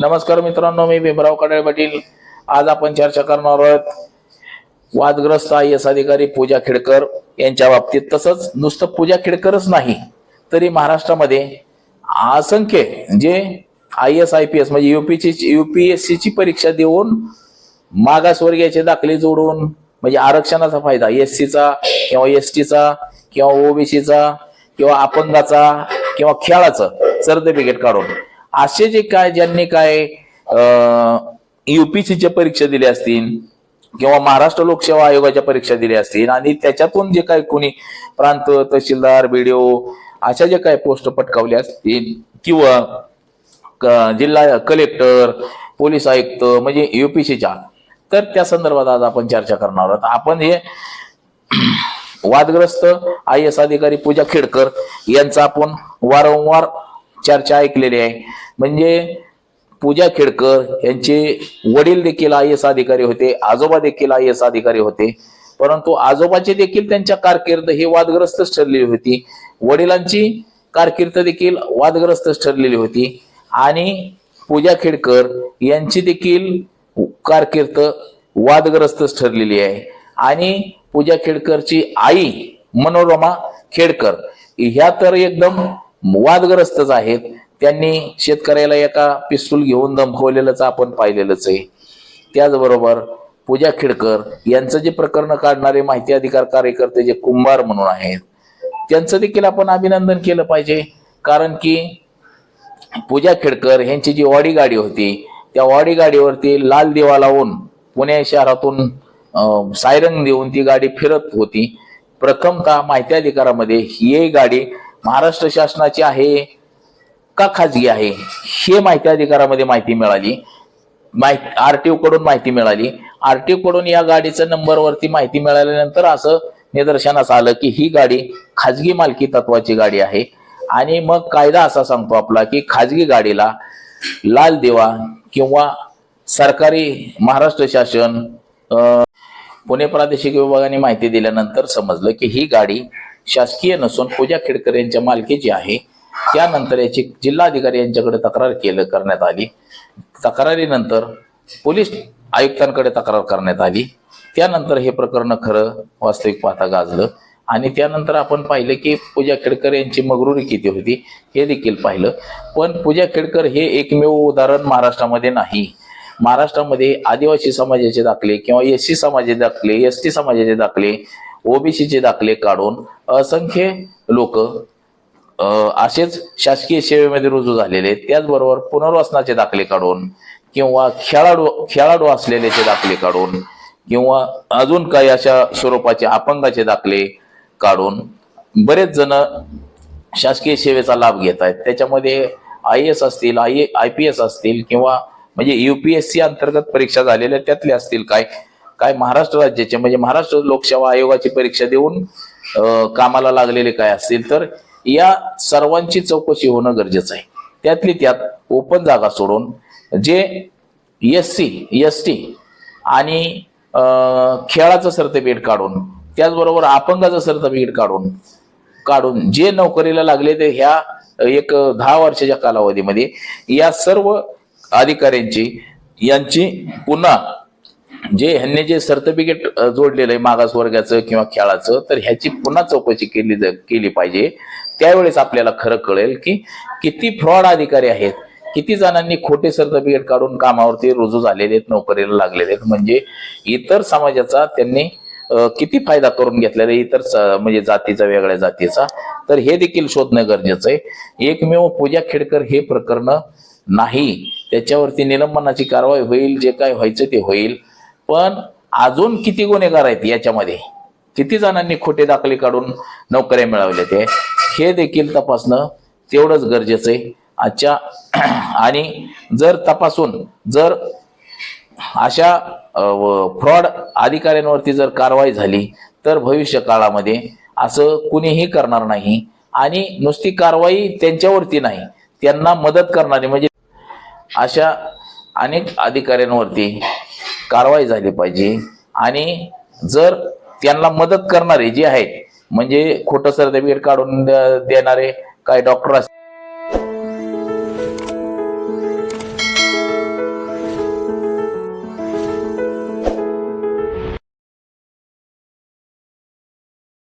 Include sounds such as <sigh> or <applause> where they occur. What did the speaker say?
नमस्कार मित्रांनो मी भीमराव कडाळे पाटील. आज आपण चर्चा करणार आहोत वादग्रस्त आय एस अधिकारी पूजा खेडकर यांच्या बाबतीत. तसंच नुसतं पूजा खेडकरच नाही तरी महाराष्ट्रामध्ये असंख्य जे I S I P S म्हणजे युपीची युपीएससीची परीक्षा देऊन मागासवर्गीयाचे दाखले जोडून म्हणजे आरक्षणाचा फायदा एस सीचा किंवा एस टीचा किंवा ओबीसीचा किंवा अपंगाचा किंवा खेळाचं सर्टिफिकेट काढून असे जे काय ज्यांनी काय युपीसीच्या परीक्षा दिल्या असतील किंवा महाराष्ट्र लोकसेवा आयोगाच्या परीक्षा दिल्या असतील आणि त्याच्यातून जे काही कोणी प्रांत तहसीलदार बीडीओ अशा जे काही पोस्ट पटकावल्या असतील किंवा क- जिल्हा कलेक्टर पोलीस आयुक्त म्हणजे युपीसीच्या तर त्या संदर्भात आज आपण चर्चा करणार आहोत. आपण हे वादग्रस्त आय एस अधिकारी पूजा खेडकर यांचा आपण वारंवार चर्चा ऐकलेली आहे. म्हणजे पूजा खेडकर यांचे वडील देखील आय एस अधिकारी होते आजोबा देखील आय एस अधिकारी होते. परंतु आजोबाचे देखील त्यांच्या कारकीर्द ही वादग्रस्तच ठरलेली होती. वडिलांची कारकीर्द देखील वादग्रस्तच ठरलेली होती. आणि पूजा खेडकर यांची देखील कारकीर्द वादग्रस्तच ठरलेली आहे. आणि पूजा खेडकरची आई मनोरमा खेडकर ह्या तर एकदम वादग्रस्तच आहेत. त्यांनी शेतकऱ्याला एका पिस्तूल घेऊन धमकवलेलंच आपण पाहिलेलंच आहे. त्याचबरोबर पूजा खेडकर यांचं जे प्रकरण काढणारे माहिती अधिकार कार्यकर्ते जे कुंभार म्हणून आहेत त्यांचं देखील आपण अभिनंदन केलं पाहिजे. कारण की पूजा खेडकर यांची जी ऑडी गाडी होती त्या ऑडी गाडीवरती लाल दिवा लावून पुणे शहरातून सायरंग देऊन ती गाडी फिरत होती. प्रथमतः माहिती अधिकारामध्ये ही गाडी महाराष्ट्र शासनाची आहे का खाजगी आहे? हे माहिती अधिकारामध्ये माहिती मिळाली. माहिती आरटीओ कडून माहिती मिळाली. आरटीओ कडून या गाडीचं नंबरवरती माहिती मिळाल्यानंतर असं निदर्शनास आलं की ही गाडी खाजगी मालकी तत्वाची गाडी आहे. आणि मग कायदा असा सांगतो आपला की खाजगी गाडीला लाल दिवा किंवा सरकारी महाराष्ट्र शासन पुणे प्रादेशिक विभागाने माहिती दिल्यानंतर समजलं की ही गाडी शासकीय नसून पूजा खेडकर यांच्या मालकीची आहे. त्यानंतर याची जिल्हाधिकारी यांच्याकडे तक्रार केलं करण्यात आली. तक्रारीनंतर पोलीस आयुक्तांकडे तक्रार करण्यात आली. त्यानंतर हे प्रकरण खरं वास्तविक पाहता गाजलं. आणि त्यानंतर आपण पाहिलं की पूजा खेडकर यांची मगरुरी किती होती हे देखील पाहिलं. पण पूजा खेडकर हे एकमेव उदाहरण महाराष्ट्रामध्ये नाही. महाराष्ट्रामध्ये आदिवासी समाजाचे दाखले किंवा एस सी समाजाचे दाखले एस टी समाजाचे दाखले ओबीसीचे दाखले काढून असंख्य लोक असेच शासकीय सेवेमध्ये रुजू झालेले त्याचबरोबर पुनर्वसनाचे दाखले काढून किंवा खेळाडू खेळाडू असलेल्याचे दाखले काढून किंवा अजून काही अशा स्वरूपाचे अपंगाचे दाखले काढून बरेच जण शासकीय सेवेचा लाभ घेत आहेत. त्याच्यामध्ये आय एस असतील आय आय पी एस असतील किंवा म्हणजे युपीएससी अंतर्गत परीक्षा झालेल्या त्यातले असतील काय काय महाराष्ट्र राज्याचे म्हणजे महाराष्ट्र लोकसेवा आयोगाची परीक्षा देऊन कामाला लागलेले काय असतील तर या सर्वांची चौकशी होणं गरजेचं आहे. त्यातली त्यात ओपन जागा सोडून जे एस सी एस टी आणि खेळाचं सर्टिफिकेट काढून त्याचबरोबर अपंगाचं सर्टिफिकेट काढून काढून जे नोकरीला लागले ते ह्या एक दहा वर्षाच्या कालावधीमध्ये या सर्व अधिकाऱ्यांची यांची पुन्हा जे ह्यांनी जे सर्टिफिकेट जोडलेलं आहे मागासवर्गाचं किंवा खेळाचं तर ह्याची पुन्हा चौकशी केली ज- केली पाहिजे. त्यावेळेस आपल्याला खरं कळेल की किती फ्रॉड अधिकारी आहेत. किती जणांनी खोटे सर्टिफिकेट काढून कामावरती रुजू झालेले आहेत नोकरीला लागलेले आहेत. म्हणजे इतर समाजाचा त्यांनी किती फायदा करून घेतलेला आहे इतर स- म्हणजे जातीचा वेगळ्या जातीचा. तर हे देखील शोधणं गरजेचं आहे. एकमेव पूजा खेडकर हे प्रकरण नाही. त्याच्यावरती निलंबनाची कारवाई होईल जे काय व्हायचं ते होईल. पण अजून किती गुन्हेगार आहेत याच्यामध्ये? किती जणांनी खोटे दाखले काढून नोकऱ्या मिळवल्या ते? हे देखील तपासणं तेवढंच गरजेचं आहे. आजच्या <clears throat> आणि जर तपासून जर अशा फ्रॉड अधिकाऱ्यांवरती जर कारवाई झाली तर भविष्य काळामध्ये असं कुणीही करणार नाही. आणि नुसती कारवाई त्यांच्यावरती नाही त्यांना मदत करणारी. म्हणजे अशा अनेक अधिकाऱ्यांवरती कारवाई झाली पाहिजे. आणि जर त्यांना मदत करणारे जे आहेत म्हणजे खोटं सर्टिफिकेट काढून देणारे काय डॉक्टर असतील